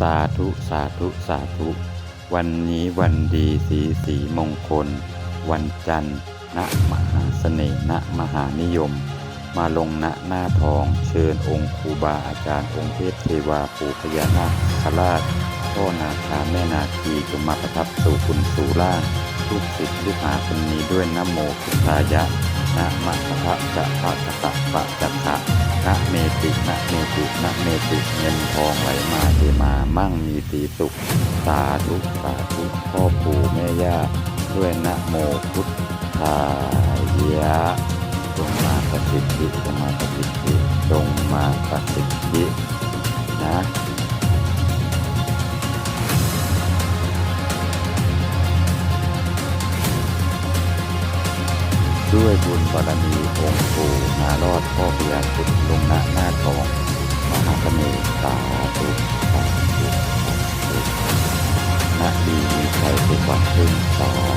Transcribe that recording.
สาธุ สาธุ สาธุ วันนี้วันดีสีสีมงคล วันจันทร์ณมหาเสน่ห์ณมหานิยม มาลงณหน้าทองเชิญองค์ครูบาอาจารย์องค์เทพเทวาปู่พญานาคราชพ่อนาคาแม่นาคีจงมาประทับสู่คุณสู่ล่างลูกศิษย์ลูกหาคนนี้ด้วยนโมพุทธายะนะมะพะจะปะกะตะ ตินะเมตินะเมติเงินทองไหลมาเทมามั่งมีสีสุข สาธุสาธุพ่อปู่แม่ย่าด้วยนะโมพุทธายะจงมาประสิทิจงมาประสิทิจงมาประสิทินะด้วยบุญบารมีองค์ปู่นาร สาธุสาธุสาธุณดีมีชัยสุขวังพึ่งสา